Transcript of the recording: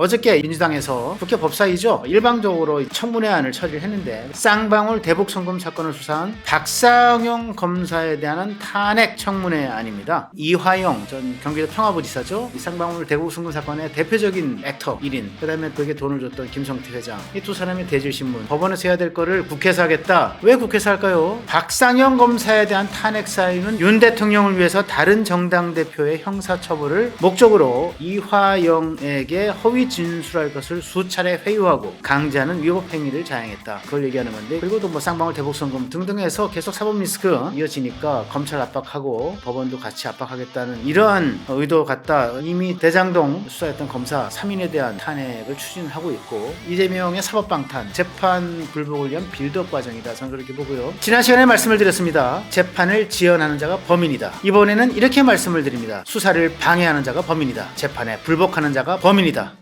어저께 민주당에서 국회 법사위죠 일방적으로 청문회안을 처리를 했는데 쌍방울 대북 송금 사건을 수사한 박상용 검사에 대한 탄핵 청문회안입니다. 이화영 전 경기도 평화부지사죠. 이 쌍방울 대북 송금 사건의 대표적인 액터 1인 그다음에 그게 돈을 줬던 김성태 회장 이 두 사람의 대질신문 법원에서 해야 될 거를 국회에서 하겠다. 왜 국회에서 할까요? 박상영 검사에 대한 탄핵 사유는 윤 대통령을 위해서 다른 정당 대표의 형사처벌을 목적으로 이화영에게 허위 진술할 것을 수차례 회유하고 강제하는 위법 행위를 자행했다. 그걸 얘기하는 건데 그리고 또 뭐 쌍방울 대북송금 등등해서 계속 사법 리스크 이어지니까 검찰 압박하고 법원도 같이 압박하겠다는 이러한 의도 같다. 이미 대장동 수사했던 검사 3인에 대한 탄핵을 추진하고 있고 이재명의 사법방탄 재판 불복을 위한 빌드업 과정이다. 저는 그렇게 보고요. 지난 시간에 말씀을 드렸습니다. 재판을 지연하는 자가 범인이다. 이번에는 이렇게 말씀을 드립니다. 수사를 방해하는 자가 범인이다. 재판에 불복하는 자가 범인이다.